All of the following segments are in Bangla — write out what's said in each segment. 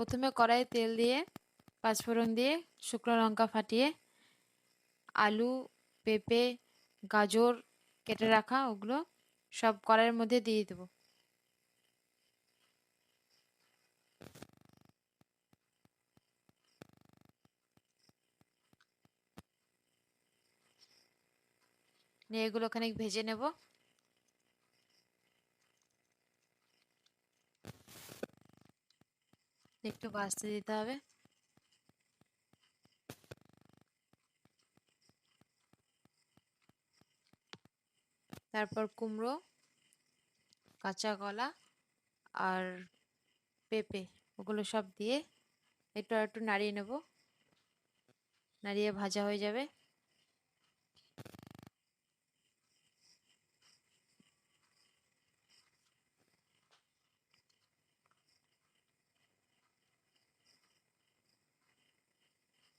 প্রথমে কড়াইয়ে তেল দিয়ে, পাঁচফোড়ন দিয়ে, শুকনো লঙ্কা ফাটিয়ে, আলু, পেঁপে, গাজর কেটে রাখা ওগুলো সব কড়াইয়ের মধ্যে দিয়ে দেবো। নিয়ে এগুলো খানিক ভেজে নেব। একটু বাঁচতে দিতে হবে। তারপর কুমড়ো, কাঁচা কলা আর পেঁপে, ওগুলো সব দিয়ে একটু একটু নাড়িয়ে নেব। নাড়িয়ে ভাজা হয়ে যাবে।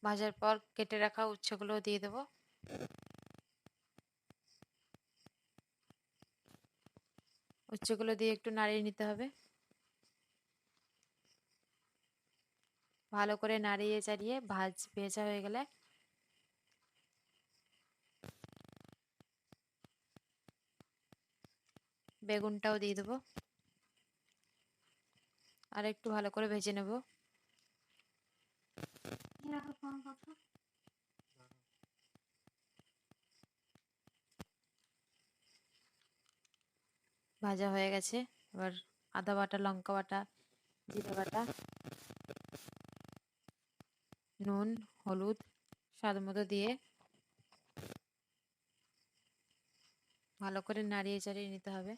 ভাজার পর কেটে রাখা উচ্ছেগুলো দিয়ে দেব। উচ্ছেগুলো দিয়ে একটু নাড়িয়ে নিতে হবে। ভালো করে নাড়িয়ে চাড়িয়ে ভাজ ভেজা হয়ে গেলে বেগুনটাও দিয়ে দেবো। আর একটু ভালো করে ভেজে নেব। ভাজা হয়ে গেছে। এবার আদা বাটা, লঙ্কা বাটা, জিরে বাটা, নুন, হলুদ, স্বাদ মতো দিয়ে ভালো করে নাড়িয়ে চাড়িয়ে নিতে হবে।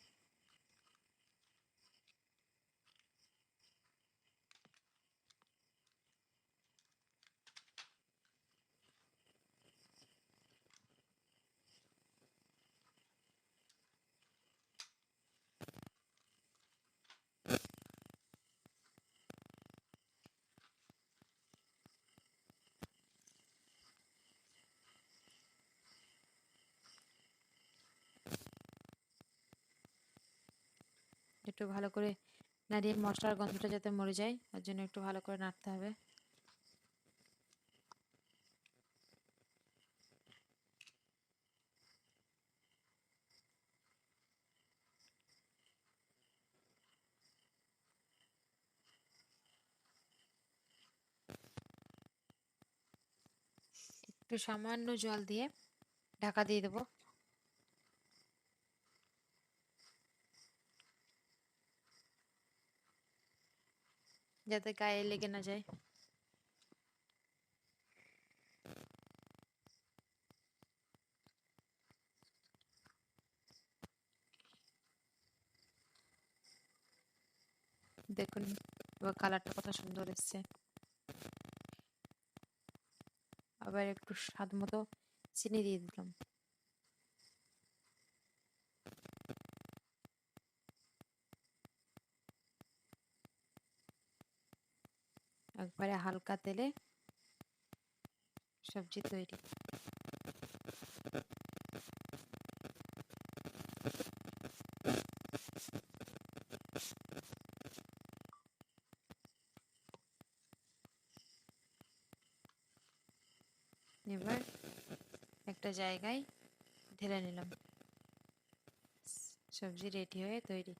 একটু ভালো করে নাড়িয়ে মশলার গন্ধটা যাতে মরে যায়, ওর জন্য একটু ভালো করে নাড়তে হবে। একটু সামান্য জল দিয়ে ঢাকা দিয়ে দেবো। যাতে গায়ে লেগে না যায় দেখুন কালারটা কত সুন্দর এসছে। আবার একটু স্বাদ মতো চিনি দিয়ে দিলাম। একবারে হালকা তেলে সবজি তৈরি। এবার একটা জায়গায় ঢেলে নিলাম। সবজি রেডি হয়ে তৈরি।